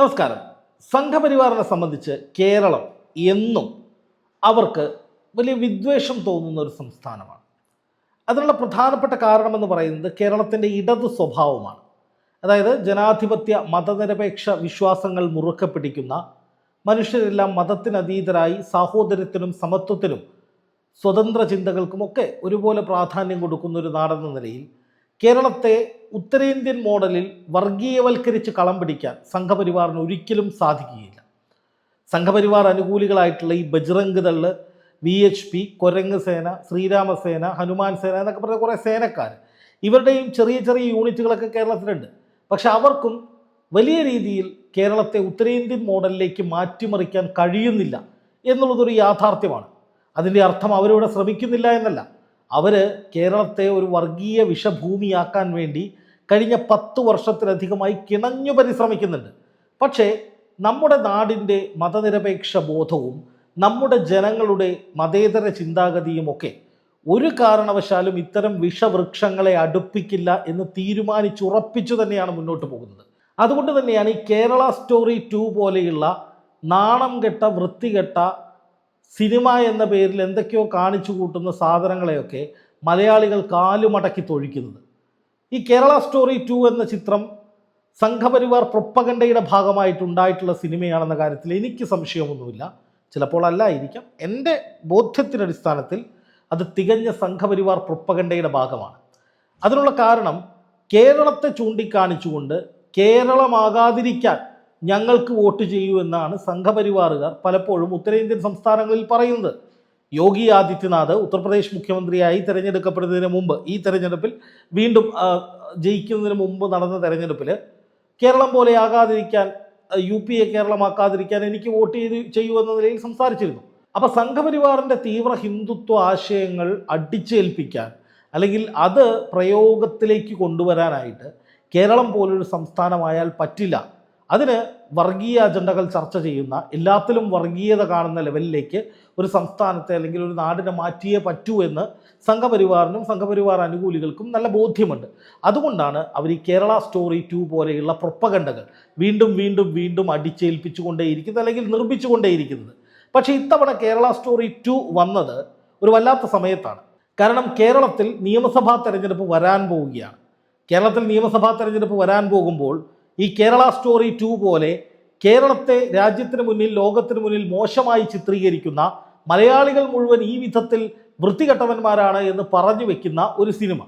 നമസ്കാരം. സംഘപരിവാറിനെ സംബന്ധിച്ച് കേരളം എന്നും അവർക്ക് വലിയ വിദ്വേഷം തോന്നുന്ന ഒരു സംസ്ഥാനമാണ്. അതിനുള്ള പ്രധാനപ്പെട്ട കാരണമെന്ന് പറയുന്നത് കേരളത്തിന്റെ ഇടതു സ്വഭാവമാണ്. അതായത് ജനാധിപത്യ മതനിരപേക്ഷ വിശ്വാസങ്ങൾ മുറുക്കെ പിടിക്കുന്ന മനുഷ്യരെല്ലാം മതത്തിനതീതരായി സാഹോദര്യത്തിനും സമത്വത്തിനും സ്വതന്ത്ര ചിന്തകൾക്കുമൊക്കെ ഒരുപോലെ പ്രാധാന്യം കൊടുക്കുന്ന ഒരു നാടെന്ന നിലയിൽ കേരളത്തെ ഉത്തരേന്ത്യൻ മോഡലിൽ വർഗീയവൽക്കരിച്ച് കളം പിടിക്കാൻ സംഘപരിവാറിന് ഒരിക്കലും സാധിക്കുകയില്ല. സംഘപരിവാർ അനുകൂലികളായിട്ടുള്ള ഈ Bajrang Dal V H P കൊരങ്ങ് സേന ശ്രീരാമസേന ഹനുമാൻ സേന എന്നൊക്കെ പറഞ്ഞ കുറേ സേനക്കാർ ഇവരുടെയും ചെറിയ ചെറിയ യൂണിറ്റുകളൊക്കെ കേരളത്തിലുണ്ട്. പക്ഷെ അവർക്കും വലിയ രീതിയിൽ കേരളത്തെ ഉത്തരേന്ത്യൻ മോഡലിലേക്ക് മാറ്റിമറിക്കാൻ കഴിയുന്നില്ല എന്നുള്ളതൊരു യാഥാർത്ഥ്യമാണ്. അതിന്റെ അർത്ഥം അവരിവിടെ ശ്രമിക്കുന്നില്ല എന്നല്ല. അവർ കേരളത്തെ ഒരു വർഗീയ വിഷഭൂമിയാക്കാൻ വേണ്ടി കഴിഞ്ഞ പത്ത് വർഷത്തിലധികമായി കിണഞ്ഞു പരിശ്രമിക്കുന്നുണ്ട്. പക്ഷേ നമ്മുടെ നാടിന്റെ മതനിരപേക്ഷ ബോധവും നമ്മുടെ ജനങ്ങളുടെ മതേതര ചിന്താഗതിയുമൊക്കെ ഒരു കാരണവശാലും ഇത്തരം വിഷവൃക്ഷങ്ങളെ അടുപ്പിക്കില്ല എന്ന് തീരുമാനിച്ചുറപ്പിച്ചു തന്നെയാണ് മുന്നോട്ട് പോകുന്നത്. അതുകൊണ്ട് തന്നെയാണ് ഈ കേരള സ്റ്റോറി ടു പോലെയുള്ള നാണം കെട്ട വൃത്തികെട്ട സിനിമ എന്ന പേരിൽ എന്തൊക്കെയോ കാണിച്ചു കൂട്ടുന്ന സാധനങ്ങളെയൊക്കെ മലയാളികൾ കാലുമടക്കി തൊഴിക്കുന്നത്. ഈ കേരള സ്റ്റോറി ടു എന്ന ചിത്രം സംഘപരിവാർ പ്രൊപ്പഗണ്ടയുടെ ഭാഗമായിട്ടുണ്ടായിട്ടുള്ള സിനിമയാണെന്ന കാര്യത്തിൽ എനിക്ക് സംശയമൊന്നുമില്ല. ചിലപ്പോൾ അല്ലായിരിക്കാം എന്റെ ബോധ്യത്തിന്റെ അടിസ്ഥാനത്തിൽ അത് തികഞ്ഞ സംഘപരിവാർ പ്രൊപ്പഗണ്ടയുടെ ഭാഗമാണ്. അതിനുള്ള കാരണം കേരളത്തെ ചൂണ്ടിക്കാണിച്ചുകൊണ്ട് കേരളമാകാതിരിക്കാൻ ഞങ്ങൾക്ക് വോട്ട് ചെയ്യൂ എന്നാണ് സംഘപരിവാറുകാർ പലപ്പോഴും ഉത്തരേന്ത്യൻ സംസ്ഥാനങ്ങളിൽ പറയുന്നത്. യോഗി ആദിത്യനാഥ് ഉത്തർപ്രദേശ് മുഖ്യമന്ത്രിയായി തിരഞ്ഞെടുക്കപ്പെടുന്നതിന് മുമ്പ് ഈ തെരഞ്ഞെടുപ്പിൽ വീണ്ടും ജയിക്കുന്നതിന് മുമ്പ് നടന്ന തെരഞ്ഞെടുപ്പിൽ കേരളം പോലെ ആകാതിരിക്കാൻ യു പി എ കേരളമാക്കാതിരിക്കാൻ എനിക്ക് വോട്ട് ചെയ്ത് ചെയ്യൂ എന്ന നിലയിൽ സംസാരിച്ചിരുന്നു. അപ്പൊ സംഘപരിവാറിന്റെ തീവ്ര ഹിന്ദുത്വ ആശയങ്ങൾ അടിച്ചേൽപ്പിക്കാൻ അല്ലെങ്കിൽ അത് പ്രയോഗത്തിലേക്ക് കൊണ്ടുവരാനായിട്ട് കേരളം പോലൊരു സംസ്ഥാനമായാൽ പറ്റില്ല. അതിന് വർഗീയ അജണ്ടകൾ ചർച്ച ചെയ്യുന്ന എല്ലാത്തിലും വർഗീയത കാണുന്ന ലെവലിലേക്ക് ഒരു സംസ്ഥാനത്തെ അല്ലെങ്കിൽ ഒരു നാടിനെ മാറ്റിയേ പറ്റൂ എന്ന് സംഘപരിവാറിനും സംഘപരിവാർ അനുകൂലികൾക്കും നല്ല ബോധ്യമുണ്ട്. അതുകൊണ്ടാണ് അവർ ഈ കേരള സ്റ്റോറി ടു പോലെയുള്ള പ്രൊപ്പഗണ്ടകൾ വീണ്ടും വീണ്ടും വീണ്ടും അടിച്ചേൽപ്പിച്ചുകൊണ്ടേയിരിക്കുന്നത് അല്ലെങ്കിൽ നിർമ്മിച്ചുകൊണ്ടേയിരിക്കുന്നത്. പക്ഷേ ഇത്തവണ കേരള സ്റ്റോറി ടു വന്നത് ഒരു വല്ലാത്ത സമയത്താണ്. കാരണം കേരളത്തിൽ നിയമസഭാ തെരഞ്ഞെടുപ്പ് വരാൻ പോവുകയാണ്. കേരളത്തിൽ നിയമസഭാ തെരഞ്ഞെടുപ്പ് വരാൻ പോകുമ്പോൾ ഈ കേരള സ്റ്റോറി ടു പോലെ കേരളത്തെ രാജ്യത്തിന് മുന്നിൽ ലോകത്തിന് മുന്നിൽ മോശമായി ചിത്രീകരിക്കുന്ന മലയാളികൾ മുഴുവൻ ഈ വിധത്തിൽ വൃത്തികെട്ടവന്മാരാണ് എന്ന് പറഞ്ഞു വെക്കുന്ന ഒരു സിനിമ.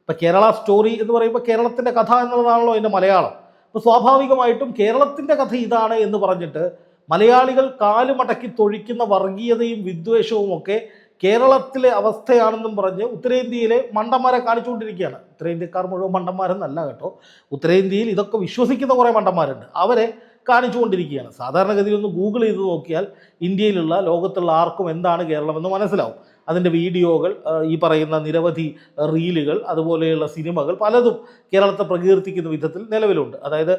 ഇപ്പം കേരള സ്റ്റോറി എന്ന് പറയുമ്പോൾ കേരളത്തിന്റെ കഥ എന്നുള്ളതാണല്ലോ എന്റെ മലയാളം. അപ്പോൾ സ്വാഭാവികമായിട്ടും കേരളത്തിന്റെ കഥ ഇതാണ് എന്ന് പറഞ്ഞിട്ട് മലയാളികൾ കാലുമടക്കി തൊഴിക്കുന്ന വർഗീയതയും വിദ്വേഷവും ഒക്കെ കേരളത്തിലെ അവസ്ഥയാണെന്നും പറഞ്ഞ് ഉത്തരേന്ത്യയിലെ മണ്ടന്മാരെ കാണിച്ചുകൊണ്ടിരിക്കുകയാണ്. ഉത്തരേന്ത്യക്കാർ മുഴുവൻ മണ്ടന്മാരെന്നല്ല കേട്ടോ. ഉത്തരേന്ത്യയിൽ ഇതൊക്കെ വിശ്വസിക്കുന്ന കുറേ മണ്ടന്മാരുണ്ട്. അവരെ കാണിച്ചുകൊണ്ടിരിക്കുകയാണ്. സാധാരണഗതിയിൽ ഒന്ന് ഗൂഗിൾ ചെയ്ത് നോക്കിയാൽ ഇന്ത്യയിലുള്ള ലോകത്തുള്ള ആർക്കും എന്താണ് കേരളമെന്ന് മനസ്സിലാവും. അതിന്റെ വീഡിയോകൾ ഈ പറയുന്ന നിരവധി റീലുകൾ അതുപോലെയുള്ള സിനിമകൾ പലതും കേരളത്തെ പ്രകീർത്തിക്കുന്ന വിധത്തിൽ നിലവിലുണ്ട്. അതായത്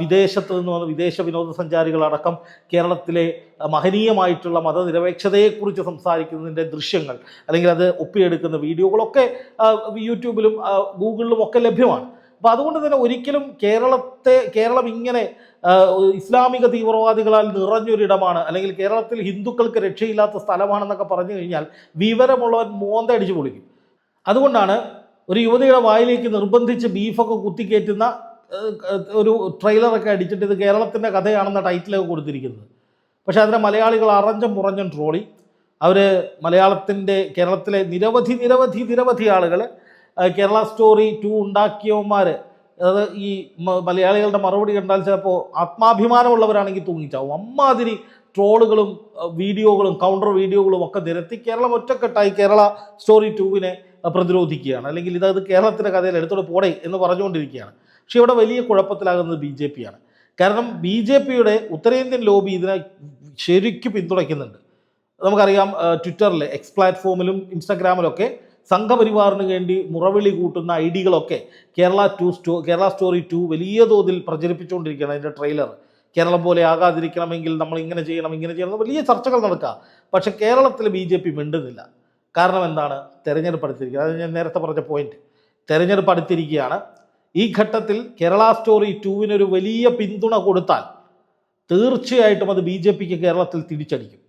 വിദേശത്ത് നിന്ന് വന്ന വിദേശ വിനോദസഞ്ചാരികളടക്കം കേരളത്തിലെ മഹനീയമായിട്ടുള്ള മതനിരപേക്ഷതയെക്കുറിച്ച് സംസാരിക്കുന്നതിന്റെ ദൃശ്യങ്ങൾ അല്ലെങ്കിൽ അത് ഒപ്പിയെടുക്കുന്ന വീഡിയോകളൊക്കെ യൂട്യൂബിലും ഗൂഗിളിലും ഒക്കെ ലഭ്യമാണ്. അപ്പോൾ അതുകൊണ്ട് തന്നെ ഒരിക്കലും കേരളത്തെ കേരളം ഇങ്ങനെ ഇസ്ലാമിക തീവ്രവാദികളാൽ നിറഞ്ഞൊരിടമാണ്. അല്ലെങ്കിൽ കേരളത്തിൽ ഹിന്ദുക്കൾക്ക് രക്ഷയില്ലാത്ത സ്ഥലമാണെന്നൊക്കെ പറഞ്ഞു കഴിഞ്ഞാൽ വിവരമുള്ളവൻ മോന്തടിച്ച് പൊളിക്കും. അതുകൊണ്ടാണ് ഒരു യുവതിയുടെ വായിലേക്ക് നിർബന്ധിച്ച് ബീഫൊക്കെ കുത്തിക്കയറ്റുന്ന ഒരു ട്രെയിലറൊക്കെ അടിച്ചിട്ട് ഇത് കേരളത്തിന്റെ കഥയാണെന്ന ടൈറ്റിലൊക്കെ കൊടുത്തിരിക്കുന്നത്. പക്ഷേ അതിനെ മലയാളികൾ അറഞ്ഞും മുറഞ്ഞും ട്രോളി. അവർ മലയാളത്തിന്റെ കേരളത്തിലെ നിരവധി നിരവധി നിരവധി ആളുകൾ കേരള സ്റ്റോറി ടു ഉണ്ടാക്കിയവന്മാർ അതായത് ഈ മലയാളികളുടെ മറുപടി കണ്ടാൽ ചിലപ്പോൾ ആത്മാഭിമാനമുള്ളവരാണെങ്കിൽ തൂങ്ങിച്ചാവും. അമ്മാതിരി ട്രോളുകളും വീഡിയോകളും കൗണ്ടർ വീഡിയോകളും ഒക്കെ നിരത്തി കേരളം ഒറ്റക്കെട്ടായി കേരള സ്റ്റോറി ടൂവിനെ പ്രതിരോധിക്കുകയാണ്. അല്ലെങ്കിൽ ഇതത് കേരളത്തിന്റെ കഥയിൽ എടുത്തോട്ട് പോടേ എന്ന് പറഞ്ഞുകൊണ്ടിരിക്കുകയാണ്. പക്ഷേ ഇവിടെ വലിയ കുഴപ്പത്തിലാകുന്നത് ബി ജെ പിയാണ്. കാരണം ബി ജെ പിയുടെ ഉത്തരേന്ത്യൻ ലോബി ഇതിനെ ശരിക്കും പിന്തുണയ്ക്കുന്നുണ്ട്. നമുക്കറിയാം ട്വിറ്ററിൽ എക്സ് പ്ലാറ്റ്ഫോമിലും ഇൻസ്റ്റാഗ്രാമിലൊക്കെ സംഘപരിവാറിന് വേണ്ടി മുറവിളി കൂട്ടുന്ന ഐഡികളൊക്കെ കേരള ടു സ്റ്റോ കേരള സ്റ്റോറി ടു വലിയ തോതിൽ പ്രചരിപ്പിച്ചുകൊണ്ടിരിക്കുകയാണ് അതിന്റെ ട്രെയിലർ. കേരളം പോലെ ആകാതിരിക്കണമെങ്കിൽ നമ്മൾ ഇങ്ങനെ ചെയ്യണം ഇങ്ങനെ ചെയ്യണം വലിയ ചർച്ചകൾ നടക്കുക. പക്ഷെ കേരളത്തിൽ ബി ജെ പി മിണ്ടുന്നില്ല. കാരണം എന്താണ്? തെരഞ്ഞെടുപ്പ് അടുത്തിരിക്കുന്നത് അത് ഞാൻ നേരത്തെ പറഞ്ഞ പോയിന്റ് തെരഞ്ഞെടുപ്പ് അടുത്തിരിക്കുകയാണ്. ഈ ഘട്ടത്തിൽ കേരള സ്റ്റോറി ടുവിനൊരു വലിയ പിന്തുണ കൊടുത്താൽ തീർച്ചയായിട്ടും അത് ബി ജെ പിക്ക് കേരളത്തിൽ തിരിച്ചടിക്കും.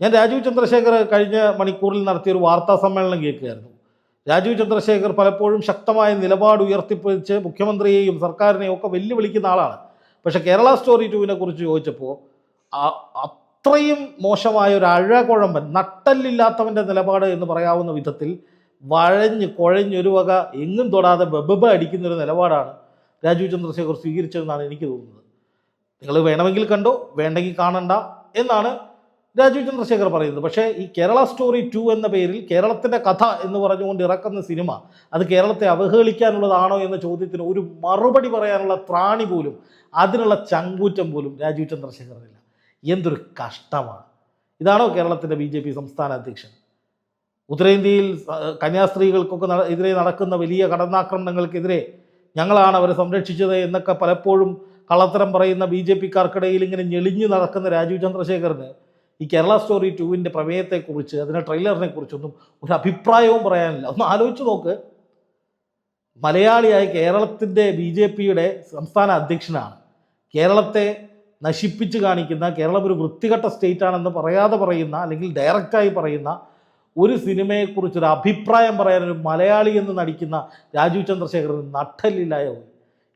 ഞാൻ രാജീവ് ചന്ദ്രശേഖർ കഴിഞ്ഞ മണിക്കൂറിൽ നടത്തിയൊരു വാർത്താ സമ്മേളനം കേൾക്കുകയായിരുന്നു. രാജീവ് ചന്ദ്രശേഖർ പലപ്പോഴും ശക്തമായ നിലപാട് ഉയർത്തിപ്പിടിച്ച് മുഖ്യമന്ത്രിയെയും സർക്കാരിനെയും ഒക്കെ വെല്ലുവിളിക്കുന്ന ആളാണ്. പക്ഷേ കേരള സ്റ്റോറി ടുവിനെ കുറിച്ച് ചോദിച്ചപ്പോൾ അത്രയും മോശമായ ഒരു അഴകുഴമ്പൻ നട്ടല്ലില്ലാത്തവന്റെ നിലപാട് എന്ന് പറയാവുന്ന വിധത്തിൽ വഴഞ്ഞ് കുഴഞ്ഞൊരു വക എങ്ങും തൊടാതെ ബബബ അടിക്കുന്നൊരു നിലപാടാണ് രാജീവ് ചന്ദ്രശേഖർ സ്വീകരിച്ചതെന്നാണ് എനിക്ക് തോന്നുന്നത്. നിങ്ങൾ വേണമെങ്കിൽ കണ്ടോ വേണ്ടെങ്കിൽ കാണണ്ട എന്നാണ് രാജീവ് ചന്ദ്രശേഖർ പറയുന്നത്. പക്ഷേ ഈ കേരള സ്റ്റോറി ടു എന്ന പേരിൽ കേരളത്തിന്റെ കഥ എന്ന് പറഞ്ഞുകൊണ്ട് ഇറക്കുന്ന സിനിമ അത് കേരളത്തെ അവഹേളിക്കാനുള്ളതാണോ എന്ന ചോദ്യത്തിന് ഒരു മറുപടി പറയാനുള്ള ത്രാണി പോലും അതിനുള്ള ചങ്കൂറ്റം പോലും രാജീവ് ചന്ദ്രശേഖറിനില്ല. എന്തൊരു കഷ്ടമാണ്. ഇതാണോ കേരളത്തിന്റെ ബി ജെ പി സംസ്ഥാന അധ്യക്ഷൻ. ഉത്തരേന്ത്യയിൽ കന്യാസ്ത്രീകൾക്കൊക്കെ എതിരെ നടക്കുന്ന വലിയ കടന്നാക്രമണങ്ങൾക്കെതിരെ ഞങ്ങളാണ് അവരെ സംരക്ഷിച്ചത് എന്നൊക്കെ പലപ്പോഴും കള്ളത്തരം പറയുന്ന ബി ജെ പിക്കാർക്കിടയിൽ ഇങ്ങനെ ഞെളിഞ്ഞു നടക്കുന്ന രാജീവ് ചന്ദ്രശേഖറിന് ഈ കേരള സ്റ്റോറി ടുവിന്റെ പ്രമേയത്തെക്കുറിച്ച് അതിന്റെ ട്രെയിലറിനെ കുറിച്ചൊന്നും ഒരു അഭിപ്രായവും പറയാനില്ല. ഒന്ന് ആലോചിച്ച് നോക്ക്. മലയാളിയായ കേരളത്തിന്റെ ബി ജെ പിയുടെ സംസ്ഥാന അധ്യക്ഷനാണ്. കേരളത്തെ നശിപ്പിച്ച് കാണിക്കുന്ന കേരളം ഒരു വൃത്തികെട്ട സ്റ്റേറ്റ് ആണെന്ന് പറയാതെ പറയുന്ന അല്ലെങ്കിൽ ഡയറക്റ്റായി പറയുന്ന ഒരു സിനിമയെക്കുറിച്ചൊരു അഭിപ്രായം പറയാൻ ഒരു മലയാളി എന്ന് നടിക്കുന്ന രാജീവ് ചന്ദ്രശേഖരൻ നട്ടല്ലില്ലായോ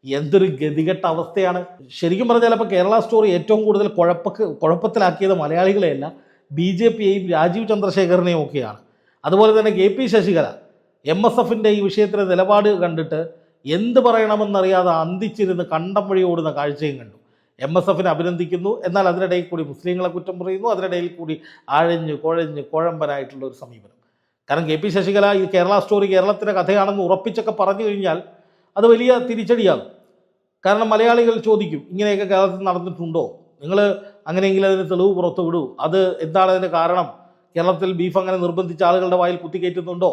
എന്തൊരു ഗതികെട്ട അവസ്ഥയാണ്. ശരിക്കും പറഞ്ഞാൽ അപ്പോൾ കേരള സ്റ്റോറി ഏറ്റവും കൂടുതൽ കുഴപ്പക്ക് കുഴപ്പത്തിലാക്കിയത് മലയാളികളെയല്ല ബി ജെ പിയെയും രാജീവ് ചന്ദ്രശേഖരനെയും ഒക്കെയാണ്. അതുപോലെ തന്നെ K P Sasikala M S എഫിന്റെ ഈ വിഷയത്തിലെ നിലപാട് കണ്ടിട്ട് എന്ത് പറയണമെന്നറിയാതെ അന്തിച്ചിരുന്ന് കണ്ടം വഴി ഓടുന്ന കാഴ്ചയും കണ്ടു. എം എസ് എഫിനെ അഭിനന്ദിക്കുന്നു. എന്നാൽ അതിനിടയിൽ കൂടി മുസ്ലിങ്ങളെ കുറ്റം പറയുന്നു. അതിനിടയിൽ കൂടി ആഴഞ്ഞ് കുഴഞ്ഞ് കുഴമ്പനായിട്ടുള്ള ഒരു സമീപനം. കാരണം കെ പി ശശികല ഈ കേരള സ്റ്റോറി കേരളത്തിന്റെ കഥയാണെന്ന് ഉറപ്പിച്ചൊക്കെ പറഞ്ഞു കഴിഞ്ഞാൽ അത് വലിയ തിരിച്ചടിയാകും കാരണം മലയാളികൾ ചോദിക്കും ഇങ്ങനെയൊക്കെ കേരളത്തിൽ നടന്നിട്ടുണ്ടോ? നിങ്ങൾ അങ്ങനെയെങ്കിലും അതിന് തെളിവ് പുറത്തു വിടൂ. അത് എന്താണ് അതിന്റെ കാരണം? കേരളത്തിൽ ബീഫ് അങ്ങനെ നിർബന്ധിച്ച ആളുകളുടെ വായിൽ കുത്തിക്കയറ്റുന്നുണ്ടോ?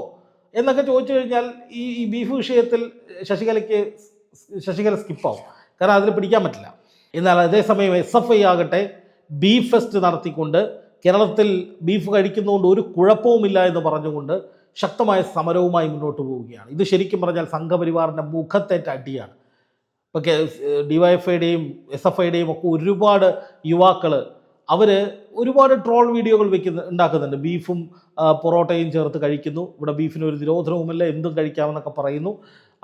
എന്നൊക്കെ ചോദിച്ചു കഴിഞ്ഞാൽ ഈ ബീഫ് വിഷയത്തിൽ ശശികലയ്ക്ക് ശശികല സ്കിപ്പാവും. കാരണം അതിൽ പിടിക്കാൻ പറ്റില്ല. എന്നാൽ അതേസമയം എസ് എഫ് ഐ ആകട്ടെ ബീഫ് ഫെസ്റ്റ് നടത്തിക്കൊണ്ട് കേരളത്തിൽ ബീഫ് കഴിക്കുന്നതുകൊണ്ട് ഒരു കുഴപ്പവുമില്ല എന്ന് പറഞ്ഞുകൊണ്ട് ശക്തമായ സമരവുമായി മുന്നോട്ട് പോവുകയാണ്. ഇത് ശരിക്കും പറഞ്ഞാൽ സംഘപരിവാറിന്റെ മുഖത്തേറ്റ അടിയാണ്. ഇപ്പോൾ കെ ഡിവൈഎഫ്ഐയുടെയും എസ് എഫ് ഐയുടെയും ഒക്കെ ഒരുപാട് യുവാക്കൾ അവർ ഒരുപാട് ട്രോൾ വീഡിയോകൾ വെക്കുന്ന ഉണ്ടാക്കുന്നുണ്ട്. ബീഫും പൊറോട്ടയും ചേർത്ത് കഴിക്കുന്നു. ഇവിടെ ബീഫിന് ഒരു നിരോധനവുമില്ല. എന്തും കഴിക്കാമെന്നൊക്കെ പറയുന്നു.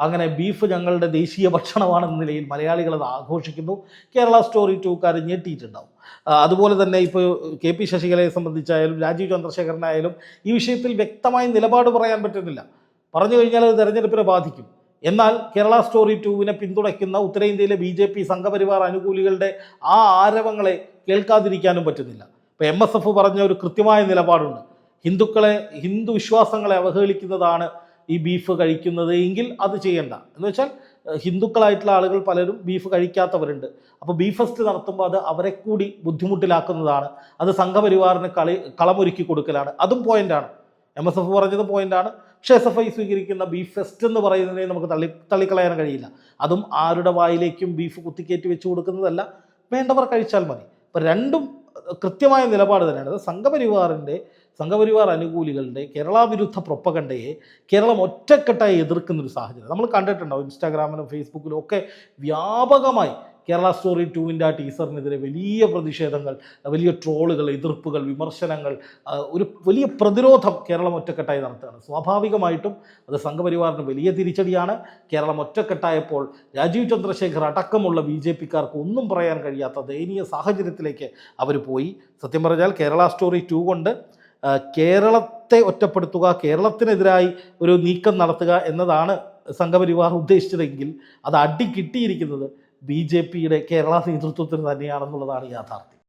അങ്ങനെ ബീഫ് ഞങ്ങളുടെ ദേശീയ ഭക്ഷണമാണെന്ന നിലയിൽ മലയാളികൾ അത് ആഘോഷിക്കുന്നു. കേരള സ്റ്റോറി ടൂക്കാർ ഞെട്ടിയിട്ടുണ്ടാവും. അതുപോലെ തന്നെ ഇപ്പോൾ കെ പി ശശികലയെ സംബന്ധിച്ചായാലും രാജീവ് ചന്ദ്രശേഖരനായാലും ഈ വിഷയത്തിൽ വ്യക്തമായ നിലപാട് പറയാൻ പറ്റുന്നില്ല. പറഞ്ഞു കഴിഞ്ഞാൽ അത് തെരഞ്ഞെടുപ്പിനെ ബാധിക്കും. എന്നാൽ കേരള സ്റ്റോറി ടൂവിനെ പിന്തുണയ്ക്കുന്ന ഉത്തരേന്ത്യയിലെ ബി ജെ പി സംഘപരിവാർ അനുകൂലികളുടെ ആ ആരവങ്ങളെ കേൾക്കാതിരിക്കാനും പറ്റുന്നില്ല. ഇപ്പോൾ എം എസ് എഫ് പറഞ്ഞ ഒരു കൃത്യമായ നിലപാടുണ്ട്. ഹിന്ദുക്കളെ ഹിന്ദു വിശ്വാസങ്ങളെ അവഹേളിക്കുന്നതാണ് ഈ ബീഫ് കഴിക്കുന്നത്. എങ്കിൽ അത് ചെയ്യണ്ട. എന്ന് വെച്ചാൽ ഹിന്ദുക്കളായിട്ടുള്ള ആളുകൾ പലരും ബീഫ് കഴിക്കാത്തവരുണ്ട്. അപ്പോൾ ബീഫ് ഫെസ്റ്റ് നടത്തുമ്പോൾ അത് അവരെ കൂടി ബുദ്ധിമുട്ടിലാക്കുന്നതാണ്. അത് സംഘപരിവാറിന് കളി കളമൊരുക്കി കൊടുക്കലാണ്. അതും പോയിന്റാണ് എം എസ് എഫ് പറഞ്ഞത് പോയിന്റാണ് പക്ഷേ എസ് എഫ് ഐ സ്വീകരിക്കുന്ന ബീഫ് ഫെസ്റ്റ് എന്ന് പറയുന്നതിനെ നമുക്ക് തള്ളി തള്ളിക്കളയാൻ കഴിയില്ല. അതും ആരുടെ വായിലേക്കും ബീഫ് കുത്തിക്കയറ്റി വെച്ച് കൊടുക്കുന്നതല്ല. വേണ്ടവർ കഴിച്ചാൽ മതി. അപ്പോൾ രണ്ടും കൃത്യമായ നിലപാട് തന്നെയാണ്. അത് സംഘപരിവാറിന്റെ സംഘപരിവാർ അനുകൂലികളുടെ കേരള വിരുദ്ധ പ്രൊപ്പകണ്ടയെ കേരളം ഒറ്റക്കെട്ടായി എതിർക്കുന്ന ഒരു സാഹചര്യം. നമ്മൾ കണ്ടിട്ടുണ്ടാവും ഇൻസ്റ്റാഗ്രാമിലും ഫേസ്ബുക്കിലും ഒക്കെ വ്യാപകമായി കേരള സ്റ്റോറി ടൂവിന്റെ ആ ടീസറിനെതിരെ വലിയ പ്രതിഷേധങ്ങൾ വലിയ ട്രോളുകൾ എതിർപ്പുകൾ വിമർശനങ്ങൾ ഒരു വലിയ പ്രതിരോധം കേരളം ഒറ്റക്കെട്ടായി നടത്തുകയാണ്. സ്വാഭാവികമായിട്ടും അത് സംഘപരിവാറിന് വലിയ തിരിച്ചടിയാണ്. കേരളം ഒറ്റക്കെട്ടായപ്പോൾ രാജീവ് ചന്ദ്രശേഖർ അടക്കമുള്ള ബി ജെ പിക്കാർക്ക് ഒന്നും പറയാൻ കഴിയാത്ത ദയനീയ സാഹചര്യത്തിലേക്ക് അവർ പോയി. സത്യം പറഞ്ഞാൽ കേരള സ്റ്റോറി ടു കൊണ്ട് കേരളത്തെ ഒറ്റപ്പെടുത്തുക കേരളത്തിനെതിരായി ഒരു നീക്കം നടത്തുക എന്നതാണ് സംഘപരിവാർ ഉദ്ദേശിച്ചതെങ്കിൽ അത് അടി കിട്ടിയിരിക്കുന്നത് ബി ജെ പിയുടെ കേരള നേതൃത്വത്തിന് തന്നെയാണെന്നുള്ളതാണ് യാഥാർത്ഥ്യം.